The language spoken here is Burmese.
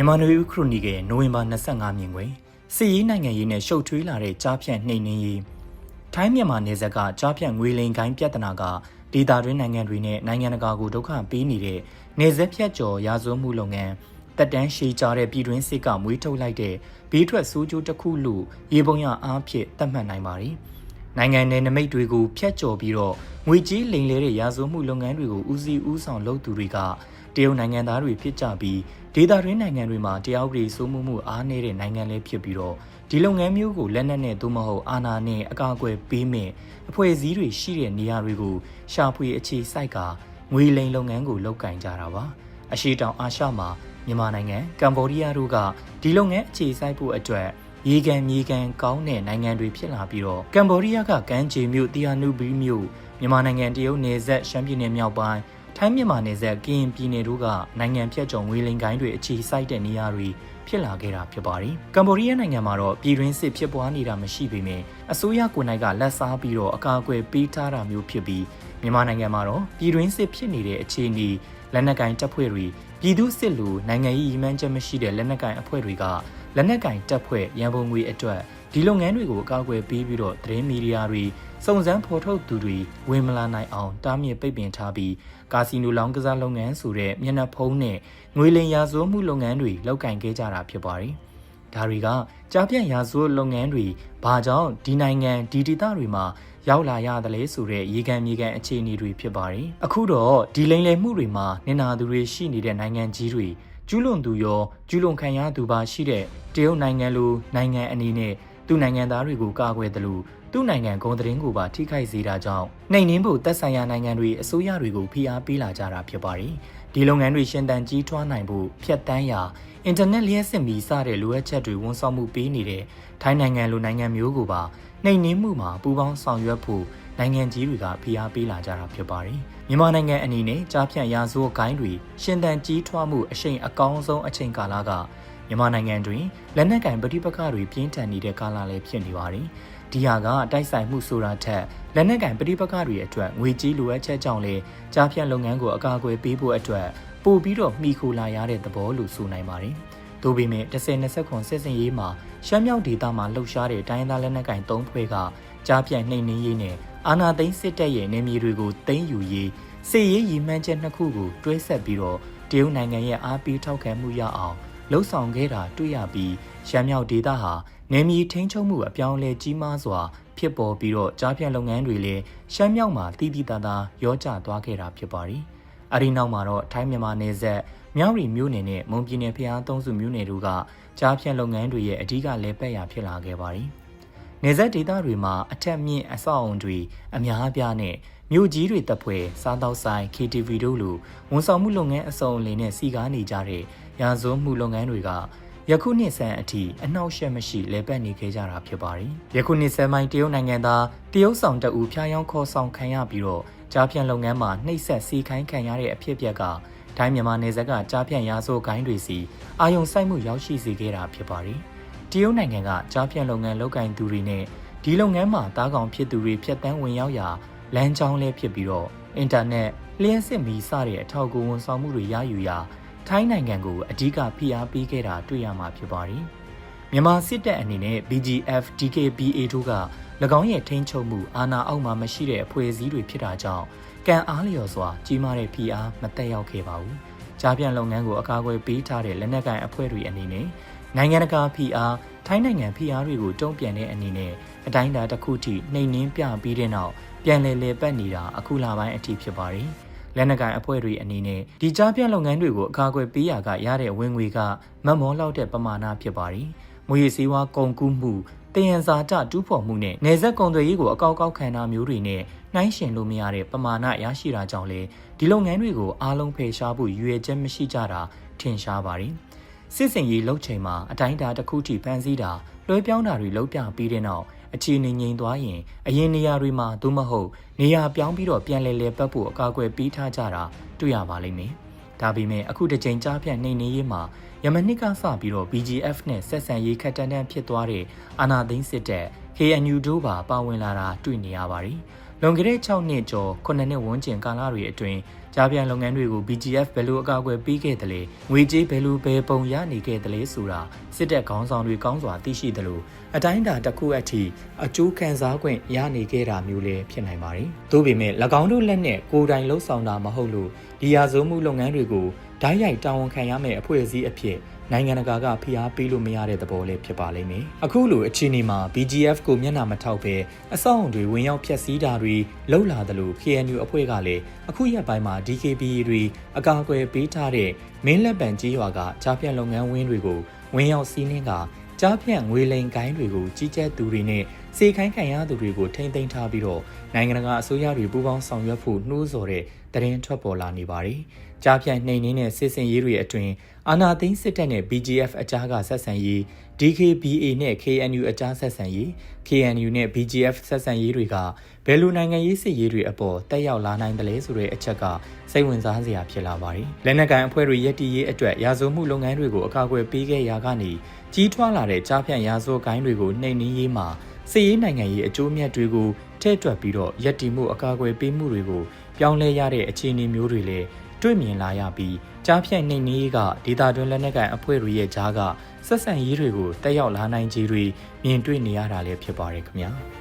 မြန်မာနွေဦးခရိုနီကယ်နိုဝင်ဘာ25မြင်ကွယ်စစ်ရေးနိုင်ငံရေးနဲ့ရှုပ်ထွေးလာတဲ့ကြားဖြတ်နှိမ်နင်းရေးထိုင်းမြန်မာနယ်စပ်ကကြားဖြတ်ငွေလိမ်ကိုင်းပြဿနာကဒေသတွင်းနိုင်ငံတွေနဲ့နိုင်ငံတကာကိုဒုက္ခပေးနေတဲ့နယ်စပ်ဖြတ်ကျော်ရာဇဝမှုလုပ်ငန်းတက်တန်းရှည်ကြတဲ့ပြည်တွင်းစစ်ကမွေးထုတ်လိုက်တဲ့ဘေးထွက်ဆိုးကျိုးတစ်ခုလို့ရေပုံရအားဖြင့်သတ်မှတ်နိုင်ပါတယ်။ နိုင်ငံနယ်နိမိတ်တွေကိုဖျက်ကျော်ပြီးတော့ငွေကြီးလိမ်လဲတဲ့ရာဇဝမှုလုပ်ငန်းတွေကိုဦးစီးဦးဆောင်လုပ်သူတွေကတရုတ်နိုင်ငံသားတွေဖြစ်ကြပြီးဒေသတွင်းနိုင်ငံတွေမှာတရားဥပဒေစိုးမိုးမှုအားနည်းတဲ့နိုင်ငံလည်းဖြစ်ပြီးတော့ဒီလုပ်ငန်းမျိုးကိုလက်နက်နဲ့သို့မဟုတ်အာဏာနဲ့အကာအကွယ်ပေးမဲ့အဖွဲ့အစည်းတွေရှိတဲ့နေရာတွေကိုရှာဖွေအခြေစိုက်ကငွေလိမ်လုပ်ငန်းကိုလုပ်ကင်ကြတာပါအရှိတောင်အာရှမှာမြန်မာနိုင်ငံကမ်ဘောဒီးယားတို့ကဒီလုပ်ငန်းအခြေစိုက်ဖို့အတွက် ရေကန်မြေကန်ကောင်းတဲ့နိုင်ငံတွေဖြစ်လာပြီးတော့ကမ်ဘောဒီးယားကကမ်းခြေမြို့တီယာနူဘီမြို့မြန်မာနိုင်ငံတရုတ်နယ်စပ်ရှမ်းပြည်နယ်မြောက်ပိုင်းထိုင်းမြန်မာနယ်စပ်ကရင်ပြည်နယ်တို့ကနိုင်ငံဖြတ်ကျော်ငွေလိမ်ကိုင်းတွေအခြေစိုက်တဲ့နေရာတွေဖြစ်လာခဲ့တာဖြစ်ပါတယ်။ကမ္ဘောဒီးယားနိုင်ငံမှာတော့ပြည်တွင်းစစ်ဖြစ်ပွားနေတာမရှိပေမဲ့အစိုးရကိုယ်တိုင်ကလက်စားပြီးတော့အကာအကွယ်ပေးထားတာမျိုးဖြစ်ပြီးမြန်မာနိုင်ငံမှာတော့ပြည်တွင်းစစ်ဖြစ်နေတဲ့အခြေအနေ လက်နက်ကင်တပ်ဖွဲ့တွေပြည်သူစစ်လူနိုင်ငံရေးရည်မှန်းချက်မရှိတဲ့လက်နက်ကင်အဖွဲ့တွေကလက်နက်ကင်တပ်ဖွဲ့ရန်ပုံငွေအတွက်ဒီလုပ်ငန်းတွေကိုအကာအကွယ်ပေးပြီးတော့သတင်းမီဒီယာတွေစုံစမ်းဖော်ထုတ်သူတွေဝင်မလာနိုင်အောင်တားမြစ်ပိတ်ပင်ထားပြီးကာစီနိုလောင်းကစားလုပ်ငန်းဆိုတဲ့မျက်နှာဖုံးနဲ့ငွေလိမ်ရာဇဝတ်မှုလုပ်ငန်းတွေလုပ်ကင်ခဲ့ကြတာဖြစ်ပါတယ်။ ဒါတွေကကြားပြန့်ရာဇဝတ်လုပ်ငန်းတွေဘာကြောင့်ဒီနိုင်ငံဒီဒေသတွေမှာရောက်လာရတယ်လဲဆိုတဲ့ရေကန်မြေကန်အခြေအနေတွေဖြစ်ပါတယ်။အခုတော့ဒီလိမ်လည်မှုတွေမှာနေနာသူတွေရှိနေတဲ့နိုင်ငံကြီးတွေကျူးလွန်သူရောကျူးလွန်ခံရသူပါရှိတဲ့တရုတ်နိုင်ငံလိုနိုင်ငံအနေနဲ့သူ့နိုင်ငံသားတွေကိုကာကွယ်တယ်လို့သူ့နိုင်ငံဂုံသတင်းကိုပါထိခိုက်စေတာကြောင့်နှိမ်နင်းဖို့သက်ဆိုင်ရာနိုင်ငံတွေအစိုးရတွေကိုဖိအားပေးလာကြတာဖြစ်ပါတယ်။ ဒီလုပ်ငန်းတွေရှင်သန်ကြီးထွားနိုင်ဖို့ဖြတ်တန်းရာအင်တာနက်လျှက်စစ်မီစတဲ့လိုအပ်ချက်တွေဝန်ဆောင်မှုပေးနေတဲ့ထိုင်းနိုင်ငံလိုနိုင်ငံမျိုးကိုပါနှိမ်နင်းမှုမှာပူးပေါင်းဆောင်ရွက်ဖို့နိုင်ငံကြီးတွေကဖိအားပေးလာကြတာဖြစ်ပါတယ်။မြန်မာနိုင်ငံအနေနဲ့ကြားဖြန့်ရာဇဝတ်ဂိုင်းတွေရှင်သန်ကြီးထွားမှုအရှိန်အကောင်းဆုံးအချိန်ကာလက မြန်မာနိုင်ငံတွင်လက်နက်ကင်ပဋိပက္ခတွေပြင်းထန်နေတဲ့ကာလလည်းဖြစ်နေပါတယ်။ဒီဟာကတိုက်ဆိုင်မှုဆိုတာထက်လက်နက်ကင်ပဋိပက္ခတွေအတွက်ငွေကြီးလိုအပ်ချက်ကြောင့်လေကြားဖြတ်လုပ်ငန်းကိုအကာအကွယ်ပေးဖို့အတွက်ပို့ပြီးတော့မှီခိုလာရတဲ့သဘောလို့ဆိုနိုင်ပါတယ်။သို့ပေမဲ့10-20ခွန်စစ်စင်ရေးမှာရှမ်းမြောက်ဒေသမှာလှုပ်ရှားတဲ့တိုင်းသားလက်နက်ကင်၃ဖွဲ့ကကြားဖြတ်နှိမ်နင်းရေးနဲ့အာဏာသိမ်းစစ်တပ်ရဲ့နေမြေတွေကိုသိမ်းယူရေးစစ်ရေးရည်မှန်းချက်နှစ်ခုကိုတွဲဆက်ပြီးတော့တရုတ်နိုင်ငံရဲ့အားပေးထောက်ခံမှုရအောင် လှုပ်ဆောင်ခဲ့တာတွေ့ရပြီးရမ်းမြောက်ဒေသဟာနယ်မြေထိန်းချုပ်မှုအပြောင်းအလဲကြီးမားစွာ ဖြစ်ပေါ်ပြီးတော့ကြားဖြတ်လုပ်ငန်းတွေလည်းရှမ်းမြောက်မှာတည်တည်တသာရောကျသွားခဲ့တာဖြစ်ပါတယ်။အဲဒီနောက်မှာတော့ထိုင်းမြန်မာနယ်စပ်မြောက်ရီမြို့နယ်နဲ့မွန်ပြည်နယ်ဖျားသုံးစုမြို့နယ်တို့ကကြားဖြတ်လုပ်ငန်းတွေရဲ့အဓိကလဲပတ်ရာဖြစ်လာခဲ့ပါတယ်။ နယ်စပ်ဒေသတွေမှာအထက်မြင့်အဆောက်အုံတွေအများအပြားနဲ့မြို့ကြီးတွေတပ်ဖွဲ့စားတောက်ဆိုင် KTV တို့လိုဝန်ဆောင်မှုလုပ်ငန်းအစုံအလင်နဲ့စီကားနေကြတဲ့ရာဇဝမှုလုပ်ငန်းတွေကယခုနှစ်ဆန်းအထိအနှောက်အယှက်မရှိလဲပတ်နေခဲ့ကြတာဖြစ်ပါတယ်။ယခုနှစ်ဆန်းပိုင်းတရုတ်နိုင်ငံသားတရုတ်ဆောင်တအူဖျားယောင်းခေါ်ဆောင်ခံရပြီးတော့ကြားဖြန့်လုပ်ငန်းမှာနှိပ်စက်စီခိုင်းခံရတဲ့အဖြစ်အပျက်ကထိုင်းမြန်မာနယ်စပ်ကကြားဖြန့်ရာဇဝဂိုင်းတွေစီအာယုံစိုက်မှုရောက်ရှိစေခဲ့တာဖြစ်ပါတယ်။ တရုတ်နိုင်ငံကကြားဖြန့်လုပ်ငန်းလုပ်ကင်သူတွေနဲ့ဒီလုပ်ငန်းမှာတားကောင်ဖြစ်သူတွေဖြတ်တန်းဝင်ရောက်ရာလမ်းကြောင်းလဲဖြစ်ပြီးတော့အင်တာနက်လျှက်စစ်မီစတဲ့အထောက်အကူဝန်ဆောင်မှုတွေရယူရာထိုင်းနိုင်ငံကိုအဓိကဖိအားပေးခဲ့တာတွေ့ရမှာဖြစ်ပါတယ်။မြန်မာစစ်တပ်အနေနဲ့ BGF DKBA တို့က၎င်းရဲ့ထိန်းချုပ်မှုအာဏာအောက်မှာမရှိတဲ့အဖွဲ့အစည်းတွေဖြစ်တာကြောင့်ကံအားလျော်စွာကြီးမားတဲ့ဖိအားမတက်ရောက်ခဲ့ပါဘူး။ကြားပြန်လုပ်ငန်းကိုအကာအကွယ်ပေးထားတဲ့လက်နက်ကိုင်အဖွဲ့တွေအနေနဲ့ နိုင်ငံတကာဖိအားထိုင်းနိုင်ငံဖိအားတွေကိုတုံ့ပြန်တဲ့အနေနဲ့အတိုင်းအတာတစ်ခုထိနှိမ်နင်းပြပြီးတဲ့နောက်ပြန်လည်လည်ပတ်နေတာအခုလပိုင်းအထိဖြစ်ပါတယ်။လက်နက်ကိုင်အဖွဲ့တွေအနေနဲ့ဒီကြားပြလုပ်ငန်းတွေကိုအကာအကွယ်ပေးရကရတဲ့ဝင်ငွေကမတ်မောလောက်တဲ့ပမာဏဖြစ်ပါတယ်။မွေစည်းဝါးကုန်ကူးမှုတယံဇာတတူးဖော်မှုနဲ့နေဆက်ကုန်သွယ်ရေးကိုအကောက်ကောက်ခံတာမျိုးတွေနဲ့နှိုင်းယှဉ်လို့မရတဲ့ပမာဏရရှိတာကြောင့်လေဒီလုပ်ငန်းတွေကိုအားလုံးဖယ်ရှားဖို့ရွေချက်မရှိကြတာထင်ရှားပါတယ်။ စစ်စင်ရေးလှုပ်ချိန်မှာအတိုင်းအတာတစ်ခုထိဖန်ဆီးတာလွှဲပြောင်းတာတွေလုပ်ပြပြီးတဲ့နောက်အခြေအနေငြိမ်သွားရင်အရင်နေရာတွေမှာသို့မဟုတ်နေရာပြောင်းပြီးတော့ပြန်လဲလဲပတ်ဖို့အကာအကွယ်ပေးထားကြတာတွေ့ရပါလိမ့်မယ်။ဒါပေမဲ့အခုတစ်ချိန်ကြားဖြတ်နှိမ်နေရေးမှာယမနစ်ကစပြီးတော့ BGF နဲ့ဆက်ဆံရေးခက်တန်းတန်းဖြစ်သွားတဲ့အာနာသိန်းစစ်တပ် KNU တို့ပါပါဝင်လာတာတွေ့နေရပါတယ်။လွန်ခဲ့တဲ့6နှစ်ကျော်9နှစ်ဝန်းကျင်ကာလတွေအတွင်း ကြားပြန်လုပ်ငန်းတွေကို BGF ဘယ်လိုအကာအကွယ်ပေးခဲ့တယ်လဲငွေကြေးဘယ်လိုဘယ်ပုံရနေခဲ့တယ်လဲဆိုတာစစ်တပ်ခေါင်းဆောင်တွေကောင်းစွာသိရှိတယ်လို့အတိုင်းအတာတစ်ခုအထိအကျိုးခံစား권ရနေခဲ့တာမျိုးလည်းဖြစ်နိုင်ပါတယ်။သို့ပေမဲ့၎င်းတို့လက်နဲ့ကိုယ်တိုင်လှုပ်ဆောင်တာမဟုတ်လို့ဒီရာဇဝမှုလုပ်ငန်းတွေကို ဓာတ်ရိုက်တာဝန်ခံရမယ့်အဖွဲ့အစည်းအဖြစ်နိုင်ငံတကာကဖိအားပေးလို့မရတဲ့သဘောလေးဖြစ်ပါလိမ့်မယ်။အခုလိုအခြေအနေမှာ BGF ကိုမျက်နှာမထောက်ပဲအဆောက်အုံတွေဝင်ရောက်ဖျက်ဆီးတာတွေလှုပ်လာတယ်လို့ KNU အဖွဲ့ကလည်းအခုရက်ပိုင်းမှာ DKBA တွေအကာအကွယ်ပေးထားတဲ့မင်းလက်ပံကြီးရွာကကြားပြန့်လုပ်ငန်းဝင်းတွေကိုဝင်ရောက်စီးနှင်းကကြားပြန့်ငွေလိမ်ကိုင်းတွေကိုကြီးကြပ်သူတွေနဲ့ စေခိုင်းခံရသူတွေကိုထိမ့်သိမ်းထားပြီးတော့နိုင်ငံတကာအစိုးရတွေပူးပေါင်းဆောင်ရွက်ဖို့နှိုးဆော်တဲ့တရင်ထွက်ပေါ်လာနေပါတယ်။ကြားပြန့်နှိမ်နင်းတဲ့စစ်စင်ရေးတွေအတွင်းအာနာသိန်းစစ်တပ်နဲ့ BGF အကြားကဆက်ဆံရေး DKBA နဲ့ KNU အကြားဆက်ဆံရေး KNU နဲ့ BGF ဆက်ဆံရေးတွေကဘယ်လိုနိုင်ငံရေးစစ်ရေးတွေအပေါ်တက်ရောက်လာနိုင်တယ်လဲဆိုတဲ့အချက်ကစိတ်ဝင်စားစရာဖြစ်လာပါတယ်။လက်နက်ကိုင်အဖွဲ့တွေရက်တီရေးအတွက်ရာဇဝမှုလုပ်ငန်းတွေကိုအကာအကွယ်ပေးခဲ့ရာကနေကြီးထွားလာတဲ့ကြားဖြန့်ရာဇဝကိုင်းတွေကိုနှိမ်နင်းရေးမှာ စစ်ရေးနိုင်ငံရေးအကျိုးမြတ်တွေကိုထဲ့တွက်ပြီးတော့ရက်တီမှုအကာအကွယ်ပေးမှုတွေကိုပြောင်းလဲရတဲ့အခြေအနေမျိုးတွေလည်းတွေ့မြင်လာရပြီးကြားဖြန့်နှိမ်နင်းရေးကဒေတာတွင်းလက်နက်ကိုင်အဖွဲ့တွေရဲ့ကြားကဆက်ဆံရေးတွေကိုတက်ရောက်လာနိုင်ခြေတွေမြင်တွေ့နေရတာလည်းဖြစ်ပါတယ်ခင်ဗျာ။